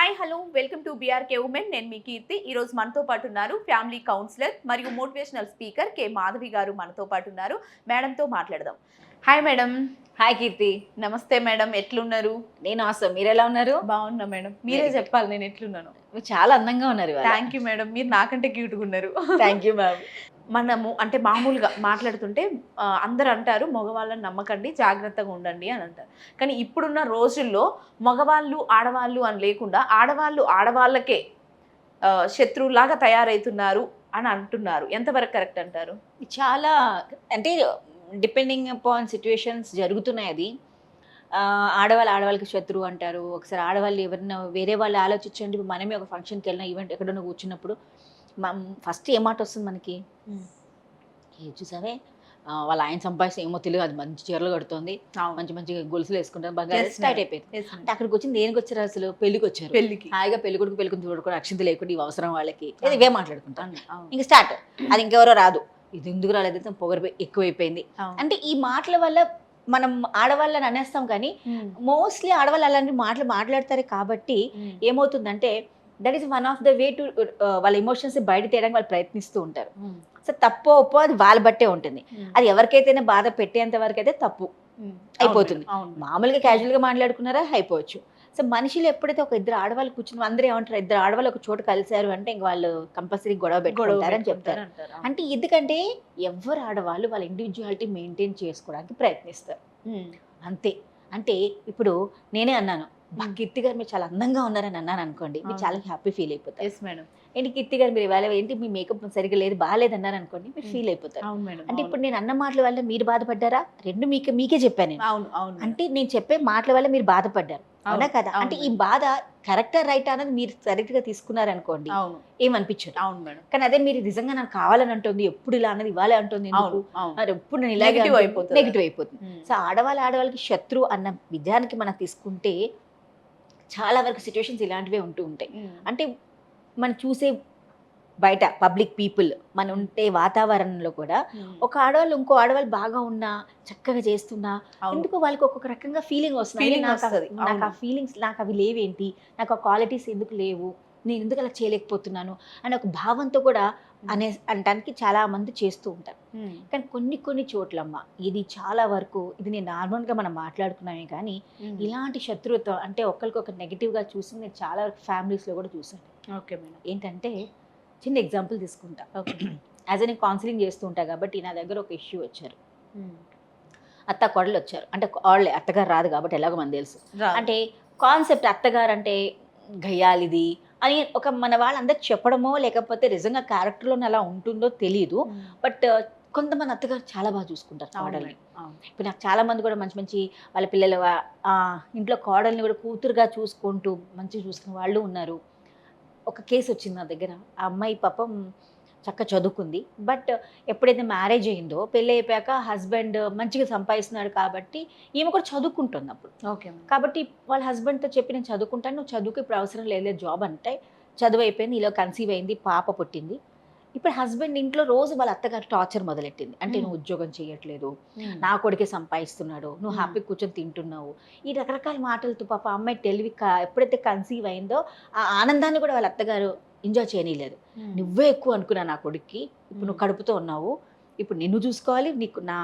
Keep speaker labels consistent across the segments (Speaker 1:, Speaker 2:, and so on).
Speaker 1: Hi hello welcome to BRK women నేను మీ కీర్తి. ఈ రోజు మనతో పాటు ఉన్నారు ఫ్యామిలీ కౌన్సిలర్ మరియు మోటివేషనల్ స్పీకర్ కె మాధవి గారు మనతో పాటు ఉన్నారు. మేడంతో మాట్లాడదాం. Hi madam
Speaker 2: hi Keerthi.
Speaker 1: నమస్తే మేడం ఎట్లున్నారు?
Speaker 2: నేను ఆసం మీరు ఎలా ఉన్నారు?
Speaker 1: బాగున్నా మేడం మీరే. చెప్పాలి నేను ఎట్లున్నాను?
Speaker 2: చాలా అందంగా ఉన్నారు
Speaker 1: థ్యాంక్ యూ మేడం మీరు నాకంటే క్యూట్గా ఉన్నారు.
Speaker 2: థ్యాంక్ యూ మ్యామ్
Speaker 1: మనము అంటే మామూలుగా మాట్లాడుతుంటే అందరు అంటారు మగవాళ్ళని నమ్మకండి జాగ్రత్తగా ఉండండి అని అంటారు. కానీ ఇప్పుడున్న రోజుల్లో మగవాళ్ళు ఆడవాళ్ళు అని లేకుండా ఆడవాళ్ళు ఆడవాళ్ళకే శత్రువులాగా తయారవుతున్నారు అని అంటున్నారు. ఎంతవరకు కరెక్ట్ అంటారు?
Speaker 2: చాలా అంటే డిపెండింగ్ అపాన్ సిచ్యువేషన్స్ జరుగుతున్నాయి అది. ఆడవాళ్ళు ఆడవాళ్ళకి శత్రువు అంటారు. ఒకసారి ఆడవాళ్ళు ఎవరైనా వేరే వాళ్ళు ఆలోచించండి. ఇప్పుడు మనమే ఒక ఫంక్షన్కి వెళ్ళిన ఈవెంట్ ఎక్కడన్నా కూర్చున్నప్పుడు ఫస్ట్ ఏ మాట వస్తుంది మనకి? ఏ చూసావే? వాళ్ళ ఆయన సంపాదిస్తే ఏమో తెలియదు అది మంచి చీరలు కడుతుంది. మంచి మంచి గొలుసులు వేసుకుంటారు. బాగా స్టార్ట్. అయిపోయింది. అంటే అక్కడికి వచ్చింది దేనికి వచ్చారు అసలు? పెళ్ళికి వచ్చారు.
Speaker 1: పెళ్ళికి.
Speaker 2: హాయిగా పెళ్ళి కొడుకు పెళ్ళి కొడుకు చూడకుండా అక్షింత లేకుండా ఇవి అవసరం వాళ్ళకి. ఇవే మాట్లాడుకుంటాం.
Speaker 1: అవును, అవును,
Speaker 2: ఇంక స్టార్ట్ అది ఇంకెవరో రాదు. ఇది ఎందుకు రాలేదు? పొగరు ఎక్కువైపోయింది. అంటే ఈ మాటల వల్ల మనం ఆడవాళ్ళని అనేస్తాం కానీ మోస్ట్లీ ఆడవాళ్ళు అలాంటి మాటలు మాట్లాడతారు కాబట్టి ఏమవుతుందంటే that is one of the way to వాళ్ళ ఎమోషన్స్ బయట తీయడానికి వాళ్ళు ప్రయత్నిస్తూ ఉంటారు.
Speaker 1: ఉమ్,
Speaker 2: సో తప్పో ఒప్పో అది వాళ్ళ బట్టే ఉంటుంది.
Speaker 1: ఉమ్,
Speaker 2: అది ఎవరికైతేనే బాధ పెట్టేంత వరకు అయితే తప్పు.
Speaker 1: ఉమ్,
Speaker 2: అయిపోతుంది. మామూలుగా క్యాజువల్గా మాట్లాడుకున్నారా? అయిపోవచ్చు. సో మనుషులు ఎప్పుడైతే ఒక ఇద్దరు ఆడవాళ్ళు కూర్చుని అందరూ ఏమంటారు? ఇద్దరు ఆడవాళ్ళు ఒక చోట కలిశారు అంటే ఇంక వాళ్ళు కంపల్సరీ గొడవ పెట్టుకుంటారని చెప్తారు. అంటే ఎందుకంటే ఎవరు ఆడవాళ్ళు వాళ్ళ ఇండివిజువాలిటీ మెయింటైన్ చేసుకోవడానికి ప్రయత్నిస్తారు. అంతే. అంటే ఇప్పుడు నేనే అన్నాను మా. కీర్తి గారు మీరు చాలా అందంగా ఉన్నారని అన్నాను అనుకోండి మీరు. చాలా హ్యాపీ ఫీల్ అయిపోతారు.
Speaker 1: ఎస్ మేడం
Speaker 2: ఏంటి కీర్తి గారు మీరు ఇవాళ ఏంటి మీ మేకప్ సరిగ్గా లేదు బాగాలేదు అన్నారు అనుకోండి మీరు. ఫీల్ అయిపోతారు. అంటే. ఇప్పుడు నేను అన్న మాటల వల్ల మీరు బాధపడ్డారా? రెండు మీకే మీకే చెప్పాను
Speaker 1: అవును అవును.
Speaker 2: అంటే నేను చెప్పే మాటల వల్ల మీరు బాధపడ్డారు. అవునా కదా? అంటే ఈ. బాధ కరెక్టా రైట్ అన్నది మీరు కరెక్ట్గా తీసుకున్నారనుకోండి ఏమనిపించదు?
Speaker 1: అవును మేడం
Speaker 2: కానీ అదే మీరు నిజంగా నాకు కావాలని అంటుంది ఎప్పుడు ఇలా అన్నది ఇవ్వాలి అంటుంది ఎప్పుడు నేను ఇలాగే
Speaker 1: Negative అయిపోతుంది.
Speaker 2: నెగిటివ్ అయిపోతుంది. సో ఆడవాళ్ళ ఆడవాళ్ళకి శత్రు అన్న విధానికి మనం తీసుకుంటే చాలా వరకు సిచ్యువేషన్స్ ఇలాంటివే ఉంటూ ఉంటాయి.
Speaker 1: ఉమ్,
Speaker 2: అంటే మనం చూసే బయట పబ్లిక్ పీపుల్ మనం ఉంటే వాతావరణంలో కూడా
Speaker 1: ఉమ్,
Speaker 2: ఒక ఆడవాళ్ళు ఇంకో ఆడవాళ్ళు బాగా ఉన్నా చక్కగా చేస్తున్నా. ఎందుకు వాళ్ళకి ఒక్కొక్క రకంగా ఫీలింగ్ వస్తుంది. నాకు ఆ-. ఫీలింగ్స్ నాకు అవి లేవేంటి? నాకు ఆ క్వాలిటీస్ ఎందుకు లేవు? నేను ఎందుకు అలా చేయలేకపోతున్నాను? అని ఒక భావంతో కూడా అనే అనడానికి చాలా మంది చేస్తూ ఉంటారు. కానీ కొన్ని కొన్ని చోట్లమ్మ ఇది చాలా వరకు ఇది నేను నార్మల్గా మనం మాట్లాడుకున్నామే కానీ ఇలాంటి శత్రుత్వం అంటే ఒకరికొకరు నెగిటివ్గా చూసి నేను చాలా వరకు ఫ్యామిలీస్లో కూడా చూసాను
Speaker 1: ఓకే మేడం.
Speaker 2: ఏంటంటే చిన్న ఎగ్జాంపుల్ తీసుకుంటా. యాజ్ నేను కౌన్సిలింగ్ చేస్తూ ఉంటా కాబట్టి నా దగ్గర ఒక ఇష్యూ వచ్చారు. అత్త కోడలు వచ్చారు. అంటే వాళ్ళే అత్తగారు రాదు కాబట్టి ఎలాగో మనకు తెలుసు. అంటే కాన్సెప్ట్ అత్తగారు అంటే గయ్యాలిది అని ఒక మన వాళ్ళందరికి చెప్పడమో లేకపోతే నిజంగా క్యారెక్టర్లో అలా ఉంటుందో తెలియదు బట్ కొంతమంది అత్తగారు చాలా బాగా చూసుకుంటారు కోడల్ని. ఇప్పుడు నాకు చాలా మంది కూడా మంచి మంచి వాళ్ళ పిల్లల ఇంట్లో కోడల్ని కూడా కూతురుగా చూసుకుంటూ మంచిగా చూసుకునే వాళ్ళు ఉన్నారు. ఒక కేసు వచ్చింది నా దగ్గర. ఆ అమ్మాయి పాపం చక్క చదువుకుంది బట్ ఎప్పుడైతే మ్యారేజ్ అయిందో పెళ్ళి అయిపోయాక హస్బెండ్ మంచిగా సంపాదిస్తున్నాడు కాబట్టి ఈమె కూడా చదువుకుంటుంది అప్పుడు
Speaker 1: ఓకే.
Speaker 2: కాబట్టి వాళ్ళ హస్బెండ్తో చెప్పి నేను చదువుకుంటాను నువ్వు చదువుకు ఇప్పుడు అవసరం లేదు జాబ్ అంటే చదువు అయిపోయింది ఇలా కన్సీవ్ అయింది పాప పుట్టింది ఇప్పుడు హస్బెండ్ ఇంట్లో రోజు వాళ్ళ అత్తగారు టార్చర్ మొదలెట్టింది అంటే. నువ్వు ఉద్యోగం చేయట్లేదు నా కొడుకే సంపాదిస్తున్నాడు నువ్వు. హ్యాపీ కూర్చొని తింటున్నావు ఈ రకరకాల మాటలతో పాప అమ్మాయి తెలివి ఎప్పుడైతే కన్సీవ్ అయిందో ఆ ఆనందాన్ని కూడా వాళ్ళ అత్తగారు ఎంజాయ్ చేయనీయలేదు
Speaker 1: ఉమ్,
Speaker 2: నువ్వే ఎక్కువ అనుకున్నా నా కొడుక్కి ఇప్పుడు నువ్వు
Speaker 1: Hmm.
Speaker 2: కడుపుతో ఉన్నావు ఇప్పుడు నిన్ను చూసుకోవాలి నీకు నా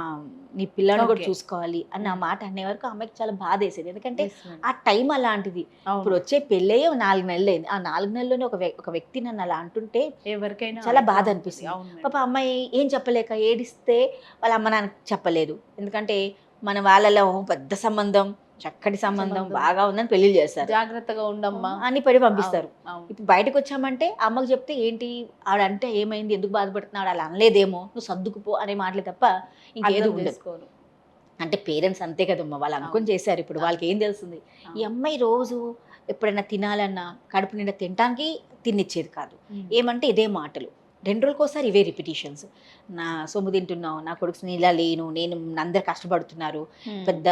Speaker 2: నీ పిల్లని కూడా. చూసుకోవాలి అన్న
Speaker 1: Hmm.
Speaker 2: మాట అనే వరకు అమ్మాయికి చాలా బాధ వేసేది ఎందుకంటే. ఆ టైం అలాంటిది. ఇప్పుడు వచ్చే పెళ్ళయ్యే నాలుగు నెలలు అయింది ఆ నాలుగు నెలల్లోనే ఒక ఒక వ్యక్తి నన్ను అలా అంటుంటే
Speaker 1: ఎవరికైనా
Speaker 2: చాలా బాధ. అనిపిస్తుంది. పాప అమ్మాయి ఏం చెప్పలేక ఏడిస్తే వాళ్ళ అమ్మ నాన్నకి చెప్పలేదు ఎందుకంటే మన వాళ్ళలో పెద్ద సంబంధం చక్కటి సంబంధం. బాగా ఉందని పెళ్ళి చేస్తారు.
Speaker 1: జాగ్రత్తగా ఉండమ్మా.
Speaker 2: అని పడి పంపిస్తారు. ఇప్పుడు బయటకు వచ్చామంటే అమ్మకి చెప్తే ఏంటి? ఆడంటే ఏమైంది? ఎందుకు బాధపడుతున్నాడు? అలా అనలేదేమో. నువ్వు సర్దుకుపో అనే మాటలే తప్ప ఇంకేది ఉండదు. అంటే పేరెంట్స్ అంతే కదమ్మా. వాళ్ళు అనుకొని చేశారు ఇప్పుడు. వాళ్ళకి ఏం తెలుస్తుంది? ఈ. అమ్మాయి రోజు ఎప్పుడైనా తినాలన్నా కడుపు నిండా తినడానికి తినిచ్చేది కాదు. ఏమంటే ఇదే మాటలు. రెండు రోజులకోసారి ఇవే రిపిటేషన్స్ నా సొమ్ము తింటున్నావు నా కొడుకు నేను ఇలా లేను నేను అందరు కష్టపడుతున్నారు
Speaker 1: ఉమ్,
Speaker 2: పెద్ద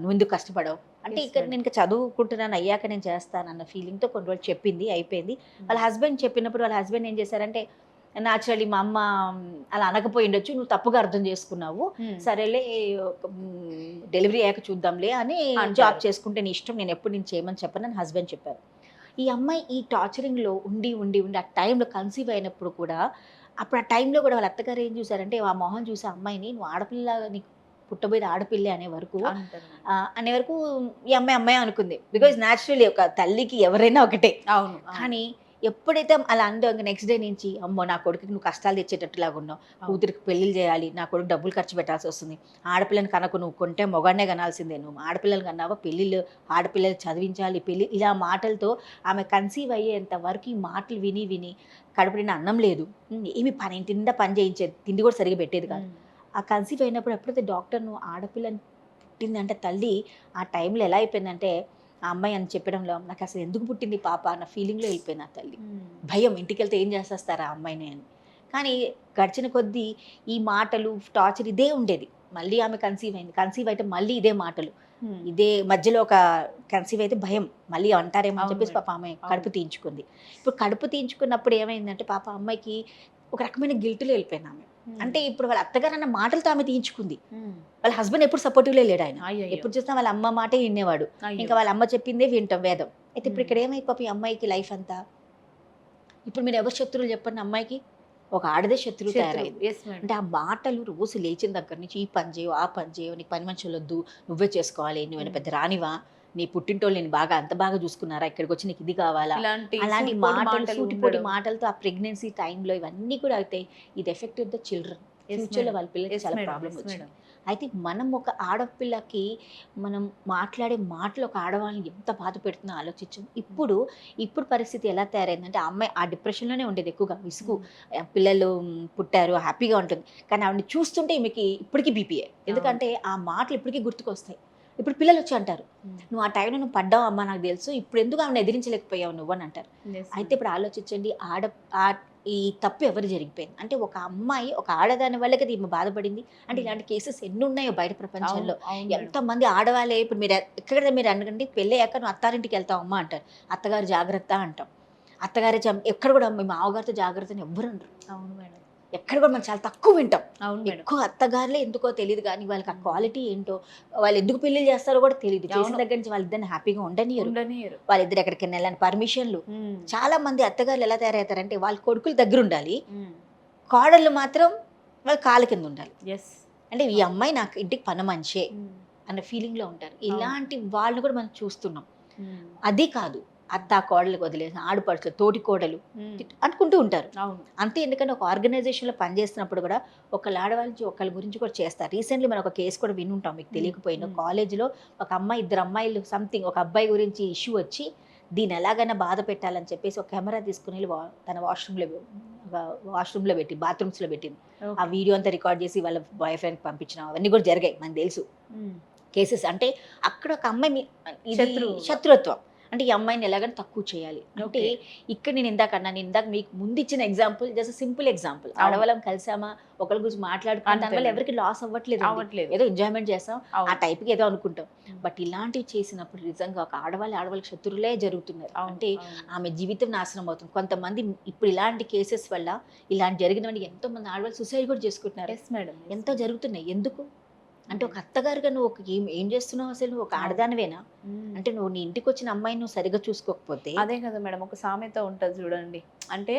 Speaker 2: నువ్వు ఎందుకు కష్టపడవు? అంటే ఇక్కడ. నేను ఇంకా చదువుకుంటున్నాను అయ్యాక నేను చేస్తాను అన్న ఫీలింగ్తో కొన్ని రోజులు చెప్పింది అయిపోయింది. వాళ్ళ హస్బెండ్ చెప్పినప్పుడు వాళ్ళ హస్బెండ్ ఏం చేశారంటే నాచురల్లీ మా అమ్మ అలా అనకపోయి ఉండొచ్చు నువ్వు తప్పుగా అర్థం చేసుకున్నావు.
Speaker 1: ఉమ్,
Speaker 2: సరేలే డెలివరీ అయ్యాక చూద్దాంలే అని. జాబ్ చేసుకుంటే నీ ఇష్టం నేను ఎప్పుడు నేను చేయమని చెప్పను అని హస్బెండ్ చెప్పారు. ఈ అమ్మాయి ఈ టార్చరింగ్లో ఉండి ఉండి ఉండి ఆ టైంలో కన్సీవ్ అయినప్పుడు కూడా అప్పుడు ఆ టైంలో కూడా వాళ్ళ అత్తగారు ఏం చూసారంటే ఆ మొహం చూసే అమ్మాయిని నువ్వు ఆడపిల్ల నీకు పుట్టబోయేది ఆడపిల్లే అనే వరకు అనే వరకు ఈ అమ్మాయి అమ్మాయి అనుకుంది. బికాజ్ న్యాచురల్లీ ఒక తల్లికి ఎవరైనా ఒకటే.
Speaker 1: అవును.
Speaker 2: కానీ ఎప్పుడైతే అలా అందో నెక్స్ట్ డే నుంచి అమ్మో నా కొడుకుకి నువ్వు కష్టాలు తెచ్చేటట్టులాగా ఉన్నావు. కూతురికి పెళ్ళిళ్ళు చేయాలి నా కొడుకు డబ్బులు ఖర్చు పెట్టాల్సి వస్తుంది. ఆడపిల్లని కనుక నువ్వు కొంటే మొగాన్నే కనాల్సిందే. నువ్వు ఆడపిల్లలు కన్నావా? పెళ్ళిళ్ళు ఆడపిల్లలు చదివించాలి పెళ్ళి ఇలా మాటలతో ఆమె కన్సీవ్ అయ్యేంత వరకు ఈ మాటలు విని విని కడుపు నిండా అన్నం లేదు. ఏమి పని నిండా పని చేయించేది తిండి కూడా సరిగా పెట్టేది కాదు. ఆ కన్సీవ్ అయినప్పుడు ఎప్పుడైతే డాక్టర్ నువ్వు ఆడపిల్లని పుట్టిందంటే తల్లి ఆ టైంలో ఎలా అయిపోయిందంటే ఆ అమ్మాయి అని చెప్పడంలో నాకు అసలు ఎందుకు పుట్టింది పాప అన్న ఫీలింగ్లో వెళ్ళిపోయింది ఆ తల్లి. భయం ఇంటికి వెళ్తే ఏం చేసేస్తారా ఆ అమ్మాయిని అని కానీ గడిచిన కొద్దీ ఈ మాటలు టార్చర్ ఇదే ఉండేది మళ్ళీ ఆమె కన్సీవ్ అయింది కన్సీవ్ అయితే మళ్ళీ ఇదే మాటలు. ఇదే మధ్యలో ఒక కన్సీవ్ అయితే భయం మళ్ళీ అంటారేమో అని చెప్పేసి. పాప ఆమె కడుపు తీయించుకుంది ఇప్పుడు కడుపు తీయించుకున్నప్పుడు ఏమైందంటే పాప అమ్మాయికి ఒక రకమైన గిల్టులో వెళ్ళిపోయింది ఆమె. అంటే ఇప్పుడు వాళ్ళ అత్తగారు అన్న మాటలతో ఆమె తీయించుకుంది. వాళ్ళ హస్బెండ్ ఎప్పుడు సపోర్టివ్లే లేడు ఆయన. ఎప్పుడు చూసినా వాళ్ళ అమ్మ మాటే వినేవాడు. ఇంకా వాళ్ళ అమ్మ చెప్పిందే వింటాం వేదం అయితే ఇప్పుడు. ఇక్కడ ఏమైపోయి ఈ అమ్మాయికి లైఫ్ అంతా ఇప్పుడు మీరు ఎవరు శత్రువులు చెప్పండి అమ్మాయికి ఒక ఆడదే శత్రువు. తయారైంది. అంటే ఆ మాటలు రోజు లేచిన దగ్గర నుంచి ఈ పని చేయవు ఆ పని చేయవు నీకు పని మనుషులు వద్దు నువ్వే చేసుకోవాలి నువ్వేనా. పెద్ద రానివా నీ పుట్టింటోళ్ళు నేను బాగా అంత బాగా చూసుకున్నారా? ఇక్కడికి వచ్చి నీకు ఇది కావాలా? అలాంటి మాటలు సూటిపోటి. మాటలతో ఆ ప్రెగ్నెన్సీ టైంలో ఇవన్నీ కూడా అవుతాయి ఇది ఎఫెక్ట్ ద చిల్డ్రన్. ఫ్యూచర్లో. వాళ్ళ పిల్లలకి చాలా. ప్రాబ్లం వచ్చింది. అయితే మనం ఒక ఆడపిల్లకి మనం మాట్లాడే మాటలు ఒక ఆడవాళ్ళని ఎంత బాధ పెడుతుందో ఆలోచించాం. ఇప్పుడు ఇప్పుడు పరిస్థితి ఎలా తయారైందంటే ఆ అమ్మాయి ఆ డిప్రెషన్లోనే ఉండేది ఎక్కువగా విసుగు. ఆ పిల్లలు పుట్టారు హ్యాపీగా ఉంటుంది. కానీ ఆవిడని చూస్తుంటే ఈమెకి ఇప్పటికీ బీపీఏ ఎందుకంటే ఆ మాటలు ఇప్పటికీ గుర్తుకొస్తాయి. ఇప్పుడు పిల్లలు వచ్చి అంటారు. నువ్వు ఆ టైంలో నువ్వు పడ్డావు అమ్మ నాకు తెలుసు. ఇప్పుడు ఎందుకు ఆమెను ఎదిరించలేకపోయావు నువ్వు? అని అంటారు. అయితే. ఇప్పుడు ఆలోచించండి ఆడ ఆ ఈ తప్పు ఎవరు జరిగిపోయింది? అంటే ఒక అమ్మాయి ఒక ఆడదాని వల్ల కదా ఈమె బాధపడింది? అంటే. ఇలాంటి కేసెస్ ఎన్ని ఉన్నాయో బయట ప్రపంచంలో. ఎంతమంది ఆడవాళ్ళే ఇప్పుడు మీరు ఎక్కడ మీరు అనకండి పెళ్ళి అయ్యాక నువ్వు అత్తారింటికి వెళ్తావు అమ్మ అంటారు. అత్తగారు జాగ్రత్త అంటాం. అత్తగారే చం- ఎక్కడ కూడా మీ మామగారితో జాగ్రత్త అని ఎవ్వరు అనరు.
Speaker 1: అవును మేడం.
Speaker 2: ఎక్కడ కూడా మనం చాలా తక్కువ వింటాం. ఎక్కువ అత్తగారులే ఎందుకో తెలియదు కానీ వాళ్ళకి ఆ క్వాలిటీ ఏంటో వాళ్ళు ఎందుకు పెళ్ళి చేస్తారో కూడా తెలియదు చేసిన. దగ్గర నుంచి వాళ్ళిద్దరిని హ్యాపీగా ఉండనియరు. వాళ్ళిద్దరు ఎక్కడికి వెళ్ళాలని పర్మిషన్లు. చాలా మంది అత్తగారులు ఎలా తయారవుతారంటే వాళ్ళ కొడుకుల దగ్గర ఉండాలి. కోడళ్ళు మాత్రం వాళ్ళ కాళ్ళ కింద ఉండాలి. అంటే ఈ అమ్మాయి నాకు ఇంటికి పని మంచే. అన్న ఫీలింగ్లో ఉంటారు. ఇలాంటి వాళ్ళని కూడా మనం చూస్తున్నాం. అది కాదు. అత్త కోడలకు వదిలేసి ఆడపడుచు తోటి కోడలు. అనుకుంటూ ఉంటారు అంతే ఎందుకంటే ఒక ఆర్గనైజేషన్లో పనిచేస్తున్నప్పుడు కూడా ఒకళ్ళ ఆడవాళ్ళ నుంచి ఒకళ్ళ గురించి కూడా చేస్తారు రీసెంట్లీ మనం ఒక కేసు కూడా వినుంటాం మీకు తెలియకపోయినా. కాలేజీలో ఒక అమ్మాయి ఇద్దరు అమ్మాయిలు సంథింగ్ ఒక అబ్బాయి గురించి ఇష్యూ వచ్చి దీన్ని ఎలాగైనా బాధ పెట్టాలని చెప్పేసి ఒక కెమెరా తీసుకుని వెళ్ళి తన వాష్రూమ్లో వాష్రూమ్లో పెట్టి బాత్రూమ్స్లో పెట్టింది ఆ. వీడియో అంతా రికార్డ్ చేసి వాళ్ళ బాయ్ ఫ్రెండ్కి పంపించడం అవన్నీ కూడా జరిగాయి మనకు తెలుసు. కేసెస్ అంటే అక్కడ ఒక అమ్మాయి
Speaker 1: శత్రువు.
Speaker 2: శత్రుత్వం అంటే ఈ అమ్మాయిని ఎలాగైనా తక్కువ చేయాలి అంటే. ఇక్కడ నేను ఇందాక అన్నా నేను ఇందాక మీకు ముందు ఇచ్చిన ఎగ్జాంపుల్ జస్ట్ సింపుల్ ఎగ్జాంపుల్. ఆడవాళ్ళం కలిసామా ఒకరి గురించి మాట్లాడుకున్నా
Speaker 1: అంతే.
Speaker 2: దానివల్ల ఎవరికి లాస్ అవ్వట్లేదు ఏదో ఎంజాయ్మెంట్ చేస్తాం ఆ. టైప్కి ఏదో అనుకుంటాం. బట్ ఇలాంటివి చేసినప్పుడు నిజంగా ఒక ఆడవాళ్ళ ఆడవాళ్ళకి శత్రువులే జరుగుతున్నారు అంటే. ఆమె జీవితం నాశనం అవుతుంది కొంతమంది ఇప్పుడు ఇలాంటి కేసెస్ వల్ల ఇలాంటి జరిగినటువంటి ఎంతో మంది ఆడవాళ్ళు సూసైడ్ కూడా చేసుకుంటున్నారు.
Speaker 1: Yes,
Speaker 2: ఎంతో. జరుగుతున్నాయి ఎందుకు అంటే ఒక అత్తగారుగా నువ్వు ఒక ఏం ఏం చేస్తున్నావు అసలు? నువ్వు ఒక. ఆడదానివేనా. అంటే నువ్వు నీ ఇంటికి వచ్చిన అమ్మాయి నువ్వు సరిగ్గా చూసుకోకపోతే?
Speaker 1: అదే కదా మేడం ఒక సామెత ఉంటుంది చూడండి. అంటే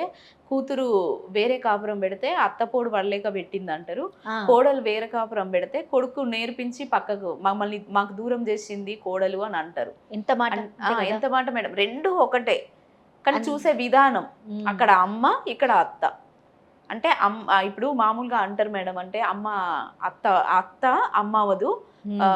Speaker 1: కూతురు వేరే కాపురం పెడితే అత్తపోడు పడలేక పెట్టింది అంటారు కోడలు వేరే కాపురం పెడితే కొడుకు నేర్పించి పక్కకు మమ్మల్ని మాకు దూరం చేసింది కోడలు అని అంటారు.
Speaker 2: ఎంత మాట?
Speaker 1: ఎంత మాట మేడం? రెండు ఒకటే. కానీ చూసే విధానం. అక్కడ అమ్మ ఇక్కడ అత్త. అంటే అమ్మ ఇప్పుడు మామూలుగా అంటారు మేడం అంటే అమ్మ అత్త అత్త అమ్మ వదు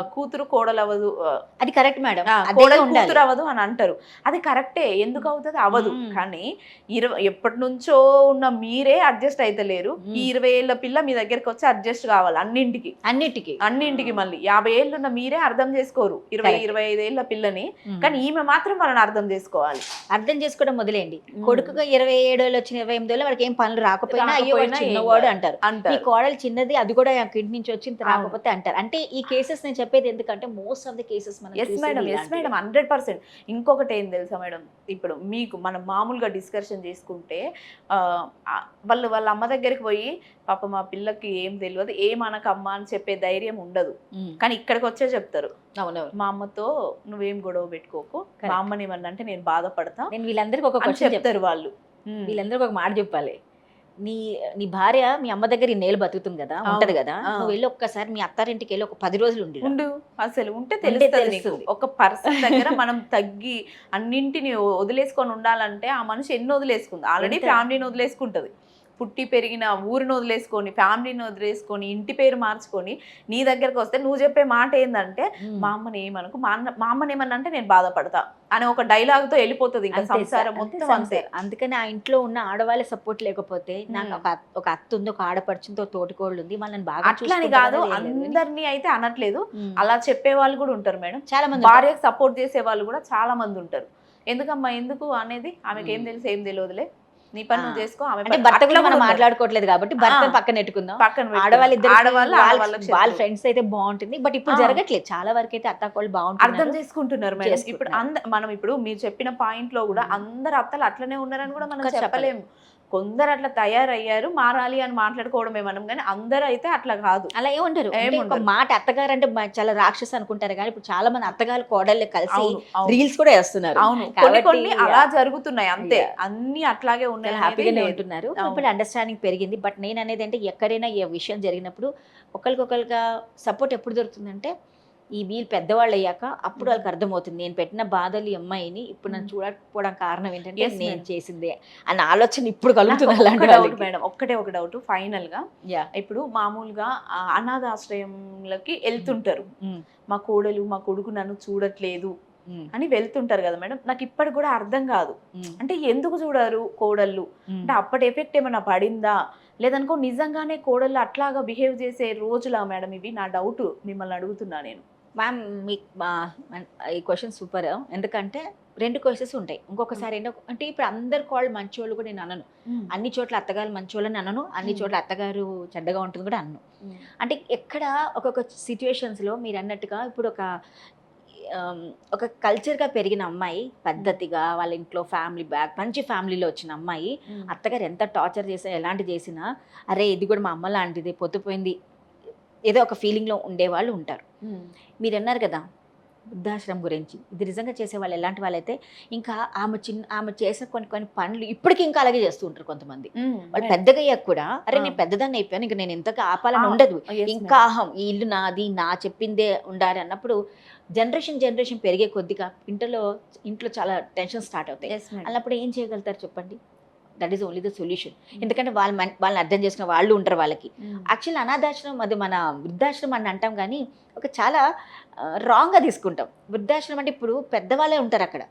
Speaker 1: కూతురు కోడలు అవ్వదు
Speaker 2: అది కరెక్ట్ మేడం.
Speaker 1: కోడలు కూతురు అవ్వదు అని అంటారు. అది కరెక్టే. ఎందుకు అవుతుంది? అవ్వదు. కానీ ఇరవై ఎప్పటి నుంచో ఉన్న మీరే అడ్జస్ట్ అయితలేరు. ఈ ఇరవై ఏళ్ళ పిల్ల మీ దగ్గరికి వచ్చి అడ్జస్ట్ కావాలి అన్నింటికి.
Speaker 2: అన్నిటికీ.
Speaker 1: అన్నింటికి మళ్ళీ. యాభై ఏళ్ళు ఉన్న మీరే అర్థం చేసుకోరు. ఇరవై. ఇరవై ఐదేళ్ళ పిల్లని.
Speaker 2: ఉమ్.
Speaker 1: కానీ ఈమె మాత్రం వాళ్ళని అర్థం చేసుకోవాలి.
Speaker 2: అర్థం చేసుకోవడం మొదలేండి
Speaker 1: ఉమ్.
Speaker 2: కొడుకుగా ఇరవై ఏడోళ్ళు వచ్చిన ఇరవై ఎనిమిది వాడికి ఏం పనులు రాకపోయినా అయ్యో చిన్నవాడు. అంటారు. ఈ కోడలు చిన్నది అది కూడా ఇంటి నుంచి వచ్చింది. రాకపోతే అంటారు. అంటే ఈ కేసెస్ కేసెస్ నేను చెప్పేది ఎందుకంటే మోస్ట్ ఆఫ్ ద కేసెస్ మనం
Speaker 1: yes madam yes madam hundred percent ఇంకొకటి ఏం తెలుసా మేడం ఇప్పుడు మీకు మనం మామూలుగా డిస్కషన్ చేసుకుంటే వాళ్ళు వాళ్ళ అమ్మ దగ్గరికి పోయి పాప మా పిల్లకి ఏం తెలియదు ఏమనకమ్మా అని చెప్పే ధైర్యం ఉండదు. కానీ ఇక్కడికి వచ్చే చెప్తారు.
Speaker 2: అవునవును.
Speaker 1: మా అమ్మతో నువ్వేం గొడవ పెట్టుకోకు. మా. అమ్మని ఏమన్నా అంటే నేను బాధపడతా
Speaker 2: నేను వీళ్ళందరికీ ఒక చెప్తారు
Speaker 1: వాళ్ళు.
Speaker 2: వీళ్ళందరికీ ఒక మాట చెప్పాలి. నీ నీ భార్య మీ అమ్మ దగ్గర ఇన్నేళ్ళు బతుకుతుంది కదా. ఉంటది కదా. నువ్వు వెళ్ళి ఒక్కసారి మీ అత్తారింటికి వెళ్ళి ఒక పది రోజులు ఉండి.
Speaker 1: ఉండు అసలు ఉంటే తెలుస్తుంది. ఒక పర్సన్ దగ్గర మనం తగ్గి అన్నింటిని వదిలేసుకొని ఉండాలంటే ఆ మనిషి ఎన్ని వదిలేసుకుంది ఆల్రెడీ? ఫ్యామిలీని వదిలేసుకుంటది పుట్టి పెరిగిన ఊరిని వదిలేసుకొని ఫ్యామిలీని వదిలేసుకొని ఇంటి పేరు మార్చుకొని నీ దగ్గరకు వస్తే నువ్వు చెప్పే మాట ఏంటంటే. మా అమ్మని ఏమనుకో మా అన్న మా అమ్మని ఏమన్నా అంటే నేను బాధపడతా అనే ఒక డైలాగ్తో వెళ్ళిపోతుంది ఇంకా సంసారం మొత్తం అంతే.
Speaker 2: అందుకని ఆ ఇంట్లో ఉన్న ఆడవాళ్ళ సపోర్ట్ లేకపోతే నాకు. ఒక అత్త- ఒక అత్త ఉంది ఒక ఆడపడుచుతో తోటికోళ్ళు ఉంది వాళ్ళని బాగా
Speaker 1: అట్లా అని
Speaker 2: చూసుకుంటారా
Speaker 1: కాదు. అందరినీ అయితే అనట్లేదు. అలా చెప్పే వాళ్ళు కూడా ఉంటారు మేడం
Speaker 2: చాలా మంది.
Speaker 1: భార్యకు సపోర్ట్ చేసే వాళ్ళు కూడా చాలా మంది ఉంటారు ఎందుకమ్మా ఎందుకు అనేది ఆమెకి ఏం. తెలుసు ఏం తెలియదులే నీ పని నువ్వు. చేసుకో ఆమె
Speaker 2: భర్త కూడా మనం. మాట్లాడుకోవట్లేదు కాబట్టి భర్త. పక్కన పెట్టుకుందాం
Speaker 1: పక్కన.
Speaker 2: ఆడవాళ్ళు ఇద్దరు
Speaker 1: ఆడవాళ్ళు
Speaker 2: వాళ్ళ. ఫ్రెండ్స్ అయితే బాగుంటుంది బట్ ఇప్పుడు. జరగట్లేదు చాలా వరకు అయితే అత్తాకోళ్ళు
Speaker 1: అర్థం
Speaker 2: బాగుంటుంది
Speaker 1: చేసుకుంటున్నారు మేడం ఇప్పుడు మనం ఇప్పుడు మీరు చెప్పిన పాయింట్లో కూడా. అందరు అత్తలు అట్లనే ఉన్నారని కూడా మనం చెప్పలేము కొందరు అట్లా తయారయ్యారు మారాలి అని మాట్లాడుకోవడమే మనం కానీ అందరూ అయితే అట్లా కాదు
Speaker 2: అలా ఏముంటారు ఒక. మాట అత్తగారు అంటే చాలా రాక్షస్ అనుకుంటారు కానీ ఇప్పుడు చాలా మంది అత్తగారు కోడళ్ళు కలిసి. రీల్స్ కూడా వేస్తున్నారు
Speaker 1: అవును కొన్ని కొన్ని అలా జరుగుతున్నాయి అంతే. అన్ని అట్లాగే ఉన్నాయి
Speaker 2: హ్యాపీగానే. ఉంటున్నారు. ఇప్పుడు అండర్స్టాండింగ్ పెరిగింది బట్ నేను అనేది అంటే ఎక్కడైనా ఈ విషయం జరిగినప్పుడు ఒకరికొకరిగా సపోర్ట్ ఎప్పుడు దొరుకుతుందంటే ఈ వీళ్ళు పెద్దవాళ్ళు అయ్యాక అప్పుడు వాళ్ళకి అర్థమవుతుంది నేను పెట్టిన బాధలు ఈ అమ్మాయిని ఇప్పుడు నన్ను. చూడకపోవడం కారణం ఏంటంటే నేను. చేసిందే అన్న ఆలోచన ఇప్పుడు కలుగుతుంది అలాంటి
Speaker 1: డౌట్. మేడం ఒక్కటే ఒక డౌట్
Speaker 2: ఫైనల్గా.
Speaker 1: ఇప్పుడు మామూలుగా అనాథాశ్రయంలకి వెళ్తుంటారు. మా కోడలు మా కొడుకు నన్ను చూడట్లేదు. అని వెళ్తుంటారు కదా మేడం నాకు ఇప్పటికి కూడా అర్థం కాదు. అంటే ఎందుకు చూడరు కోడళ్ళు. అంటే అప్పటి ఎఫెక్ట్ ఏమైనా పడిందా లేదనుకో నిజంగానే కోడళ్ళు అట్లాగా బిహేవ్ చేసే రోజులా మేడం ఇవి నా డౌట్ మిమ్మల్ని అడుగుతున్నా నేను
Speaker 2: మ్యామ్ మీ ఈ క్వశ్చన్ సూపర్ ఎందుకంటే రెండు క్వశ్చన్స్ ఉంటాయి. ఇంకొకసారి ఏంటో అంటే ఇప్పుడు అందరు కాళ్ళు మంచోళ్ళు కూడా నేను అనను. అన్ని చోట్ల అత్తగారు మంచోళ్ళని అనను. అన్ని
Speaker 1: Mm.
Speaker 2: చోట్ల అత్తగారు చెడ్డగా ఉంటుంది కూడా అనను. అంటే ఎక్కడ ఒక్కొక్క సిచ్యువేషన్స్లో మీరు అన్నట్టుగా ఇప్పుడు ఒక ఒక కల్చర్గా పెరిగిన అమ్మాయి పద్ధతిగా వాళ్ళ ఇంట్లో ఫ్యామిలీ బ్యాక్ మంచి ఫ్యామిలీలో వచ్చిన అమ్మాయి అత్తగారు ఎంత టార్చర్ చేసినా ఎలాంటి చేసినా అరే ఇది కూడా మా అమ్మ లాంటిది పొద్దుపోయింది ఏదో ఒక ఫీలింగ్లో ఉండేవాళ్ళు ఉంటారు. మీరు అన్నారు కదా వృద్ధాశ్రమం గురించి. ఇది నిజంగా చేసే వాళ్ళు ఎలాంటి వాళ్ళైతే ఇంకా ఆమె చిన్న ఆమె చేసిన కొన్ని కొన్ని పనులు ఇప్పటికీ ఇంకా అలాగే చేస్తూ ఉంటారు కొంతమంది. వాళ్ళు పెద్దగా అయ్యాక కూడా అరే నేను. పెద్దదాన్ని అయిపోయాను ఇంకా నేను ఎంతగా ఆపాలని ఉండదు. ఇంకా అహం ఈ ఇల్లు నాది నా చెప్పిందే ఉండాలి అన్నప్పుడు జనరేషన్ జనరేషన్ పెరిగే కొద్దిగా ఇంట్లో ఇంట్లో చాలా టెన్షన్ స్టార్ట్ అవుతాయి. అన్నప్పుడు ఏం చేయగలుగుతారు చెప్పండి? That is only the solution ఎందుకంటే వాళ్ళ మన్- వాళ్ళని అర్థం చేసుకున్న వాళ్ళు ఉంటారు వాళ్ళకి. యాక్చువల్ అనాథాశ్రమం అది మన వృద్ధాశ్రమం అని అంటాం కానీ ఒక చాలా రాంగ్గా తీసుకుంటాం. వృద్ధాశ్రమం అంటే ఇప్పుడు పెద్దవాళ్ళే ఉంటారు అక్కడ.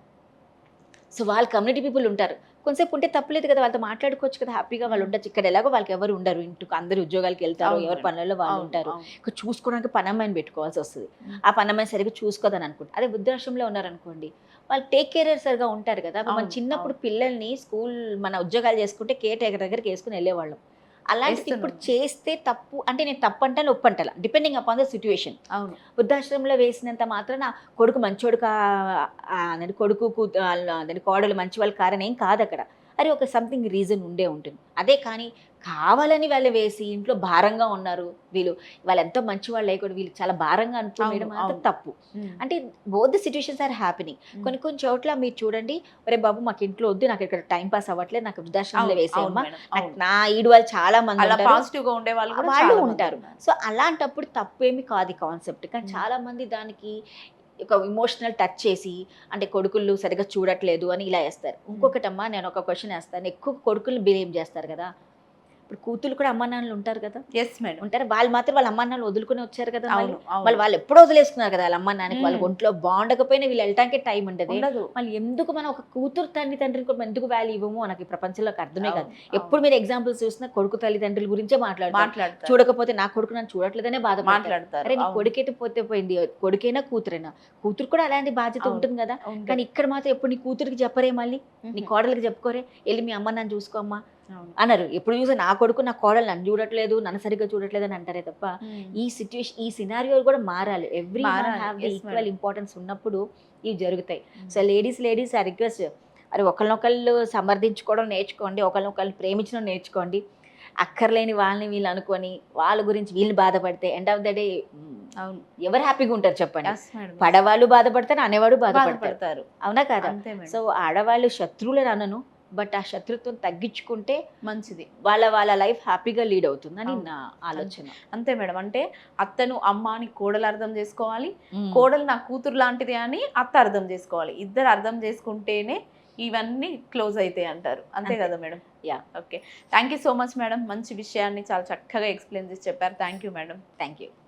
Speaker 2: సో వాళ్ళ కమ్యూనిటీ పీపుల్ ఉంటారు. కొంతసేపు ఉంటే తప్పలేదు కదా వాళ్ళతో మాట్లాడుకోవచ్చు కదా హ్యాపీగా వాళ్ళు ఉండొచ్చు. ఇక్కడ ఎలాగో వాళ్ళకి ఎవరు ఉండరు. ఇంటికి అందరు ఉద్యోగాలకు వెళ్తారు ఎవరి. పనులలో వాళ్ళు ఉంటారు. ఇక చూసుకోవడానికి పనమ్మాయిని పెట్టుకోవాల్సి వస్తుంది. ఆ పనమ్మాయి సరిగ్గా చూసుకోదని అనుకుంటా అదే వృద్ధాశ్రమంలో ఉన్నారనుకోండి వాళ్ళు టేక్ కేర్ సరిగా ఉంటారు కదా మన చిన్నప్పుడు. పిల్లల్ని స్కూల్ మన ఉద్యోగాలు చేసుకుంటే కేర్ టేకర్ దగ్గరికి వేసుకుని వెళ్ళేవాళ్ళం. అలాంటిది ఇప్పుడు. చేస్తే తప్పు అంటే నేను తప్పు అంటాను ఒప్పు అంటాను డిపెండింగ్ అపాన్ ద సిచ్యువేషన్
Speaker 1: అవును.
Speaker 2: వృద్ధాశ్రమంలో వేసినంత మాత్రం నా కొడుకు మంచోడు కా కొడుకు కూతు అదే కోడలు మంచి వాళ్ళు కారని ఏం కాదు అక్కడ అరే ఒక సంథింగ్ రీజన్ ఉండే ఉంటుంది. అదే కానీ కావాలని వాళ్ళు వేసి ఇంట్లో భారంగా ఉన్నారు వీళ్ళు. వాళ్ళు ఎంతో మంచి వాళ్ళు లేకుండా వీళ్ళు చాలా భారంగా అనుకునేది
Speaker 1: అవును,
Speaker 2: మాత్రం. తప్పు. అంటే both the situations are happening కొన్ని కొన్ని చోట్ల మీరు చూడండి ఒరే బాబు మాకు ఇంట్లో వద్దు నాకు ఇక్కడ టైం పాస్ అవ్వట్లేదు నాకు వృద్ధాశ్రమంలో వేసేయమ్మా. నా ఈడు వాళ్ళు చాలా మంది
Speaker 1: అలా
Speaker 2: ఉంటారు.
Speaker 1: పాజిటివ్గా ఉండే వాళ్ళు
Speaker 2: వాళ్ళు ఉంటారు. సో అలాంటప్పుడు తప్పేమి కాదు కాన్సెప్ట్ కానీ. చాలా మంది దానికి ఒక ఇమోషనల్ టచ్ చేసి అంటే కొడుకులు సరిగా చూడట్లేదు అని ఇలా వేస్తారు. ఇంకొకటమ్మా నేను ఒక క్వశ్చన్ వేస్తాను. ఎక్కువ కొడుకులు బిహేవ్ చేస్తారు కదా. ఇప్పుడు కూతురు కూడా అమ్మ నాన్నలు ఉంటారు కదా
Speaker 1: ఎస్ మేడం
Speaker 2: ఉంటారు వాళ్ళు మాత్రం వాళ్ళ అమ్మ నాన్నలు వదులుకుని వచ్చారు కదా మళ్ళీ.
Speaker 1: అవును.
Speaker 2: వాళ్ళు వాళ్ళు ఎప్పుడో వదిలేసుకున్నారు కదా వాళ్ళ అమ్మ నాన్నకి వాళ్ళ. ఒంట్లో బాగుండకపోయినా వీళ్ళు వెళ్ళటానికి టైం ఉండదు మళ్ళీ ఎందుకు మనం ఒక కూతురు తల్లి తండ్రికి కూడా ఎందుకు వాల్యూ ఇవ్వము నాకు ఈ ప్రపంచంలోకి అర్థమే కాదు. ఎప్పుడు మీరు ఎగ్జాంపుల్స్ చూసినా కొడుకు తల్లిదండ్రుల గురించే మాట్లాడతారు
Speaker 1: మాట్లాడతారు
Speaker 2: చూడకపోతే నా కొడుకు నన్ను చూడట్లేదనే బాధ
Speaker 1: మాట్లాడతారు
Speaker 2: అరే నీ. కొడుకైతే పోతే పోయింది కొడుకైనా కూతురైనా కూతురు కూడా అలాంటి బాధ్యత. ఉంటుంది కదా. కానీ ఇక్కడ మాత్రం ఎప్పుడు నీ కూతురికి చెప్పరే మళ్ళీ నీ. కోడలికి చెప్పుకోరే వెళ్ళి మీ అమ్మ నన్ను చూసుకోమ్మా అన్నారు. ఎప్పుడు చూసి నా కొడుకు నా కోడలు నన్ను చూడట్లేదు నన్ను సరిగ్గా చూడట్లేదు అని అంటారే తప్ప. ఈ సిచ్యువేషన్ ఈ సినారియో కూడా మారాలి. Every. Have the equal. Importance ఉన్నప్పుడు ఇవి జరుగుతాయి. సో లేడీస్ లేడీస్ ఆ రిక్వెస్ట్ అది ఒకరినొకళ్ళు సమర్థించుకోవడం నేర్చుకోండి ఒకరినొకళ్ళు ప్రేమించడం నేర్చుకోండి. అక్కర్లేని వాళ్ళని వీళ్ళు అనుకొని వాళ్ళ గురించి వీళ్ళు బాధపడితే ఎండ్ ఆఫ్ ద డే
Speaker 1: అవును.
Speaker 2: ఎవరు హ్యాపీగా ఉంటారు చెప్పండి. పడవాళ్ళు బాధపడతారు అనేవాడు బాధపడతారు. అవునా కదా? సో ఆడవాళ్ళు శత్రువులను అనను. బట్ ఆ శత్రుత్వం తగ్గించుకుంటే
Speaker 1: మంచిది.
Speaker 2: వాళ్ళ వాళ్ళ లైఫ్ హ్యాపీగా లీడ్ అవుతుందని. నా ఆలోచన.
Speaker 1: అంతే మేడం. అంటే అత్తను అమ్మ అని కోడలు అర్థం చేసుకోవాలి. కోడలు నా కూతురు లాంటిది అని అత్త అర్థం చేసుకోవాలి. ఇద్దరు అర్థం చేసుకుంటేనే ఇవన్నీ క్లోజ్ అవుతాయి అంటారు.
Speaker 2: అంతే.
Speaker 1: కదా madam?
Speaker 2: Yeah.
Speaker 1: Okay. Thank you so much madam. మంచి విషయాన్ని చాలా చక్కగా ఎక్స్ప్లెయిన్ చేసి చెప్పారు. Thank you madam.
Speaker 2: Thank you